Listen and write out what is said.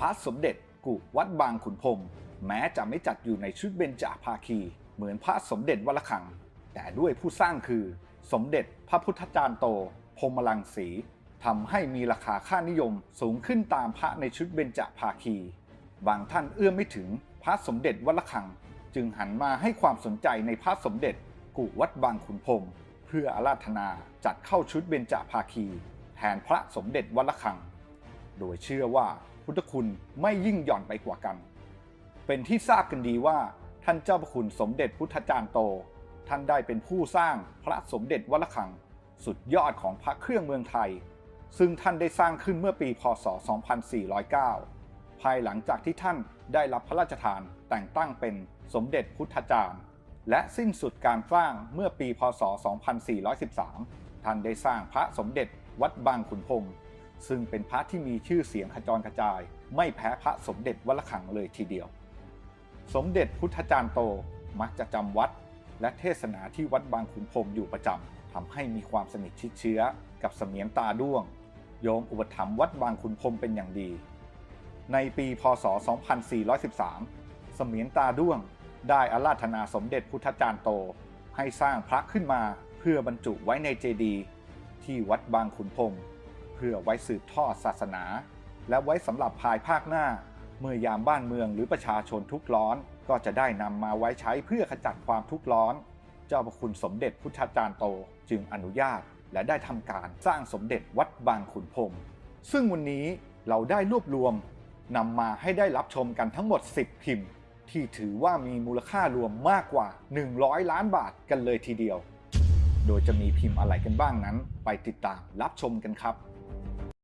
พระสมเด็จกุวัดบางขุนพรมแม้จะไม่จัดอยู่ในชุดเบญจภาคี เหมือนพระสมเด็จวัละคัง แต่ด้วยผู้สร้างคือสมเด็จพระพุทธจารย์โตพรมลังสีทำให้มีราคาค่านิยมสูงขึ้นตามพระในชุดเบญจภาคี บางท่านเอื้อมไม่ถึงพระสมเด็จวัละคัง จึงหันมาให้ความสนใจในพระสมเด็จกุวัดบางขุนพรมเพื่ออาราธนาจัดเข้าชุดเบญจภาคี แทนพระสมเด็จวัละคัง โดยเชื่อว่า พุทธคุณไม่ยิ่งหย่อนไปกว่ากัน เป็นที่ทราบกันดีว่าท่านเจ้าพระคุณสมเด็จพุทธจารย์โต ท่านได้เป็นผู้สร้างพระสมเด็จวัดละคัง สุดยอดของพระเครื่องเมืองไทย ซึ่งท่านได้สร้างขึ้นเมื่อปีพศ 2409 ภายหลังจากที่ท่านได้รับพระราชทานแต่งตั้งเป็นสมเด็จพุทธจารย์และสิ้นสุดการสร้างเมื่อปีพศ 2413 ท่านได้สร้างพระสมเด็จวัดบางขุนพรหม ซึ่งเป็นพระที่มีชื่อเสียงขจรกระจาย ไม่แพ้พระสมเด็จวัละคังเลยทีเดียว สมเด็จพุทธจารย์โตมักจะจำวัด และเทศนาที่วัดบางขุนพรมอยู่ประจำทำให้มีความสนิทชิดเชื้อ กับเสมียนตาด้วง โยมอุปถัมภ์วัดบางขุนพรมเป็นอย่างดี ในปีพศ 2413 เสมียนตาด้วงได้อาราธนาสมเด็จพุทธจารย์โต ให้สร้างพระขึ้นมาเพื่อบรรจุไว้ในเจดีย์ที่วัดบางขุนพรม พื่อไว้สืบทอดศาสนา และไว้สำหรับภายภาคหน้า เมื่อยามบ้านเมืองหรือประชาชนทุกข์ร้อน ก็จะได้นำมาไว้ใช้เพื่อขจัดความทุกข์ร้อน เจ้าพระคุณสมเด็จพุทธาจารย์โตจึงอนุญาตและได้ทำการสร้างสมเด็จวัดบางขุนพรมซึ่งวันนี้เราได้รวบรวมนำมาให้ได้รับชมกันทั้งหมด 10 พิมพ์ ที่ถือว่ามีมูลค่ารวมมากกว่า 100 ล้านบาทกันเลยทีเดียว โดยจะมีพิมพ์อะไรกันบ้างนั้น ไปติดตามรับชมกันครับ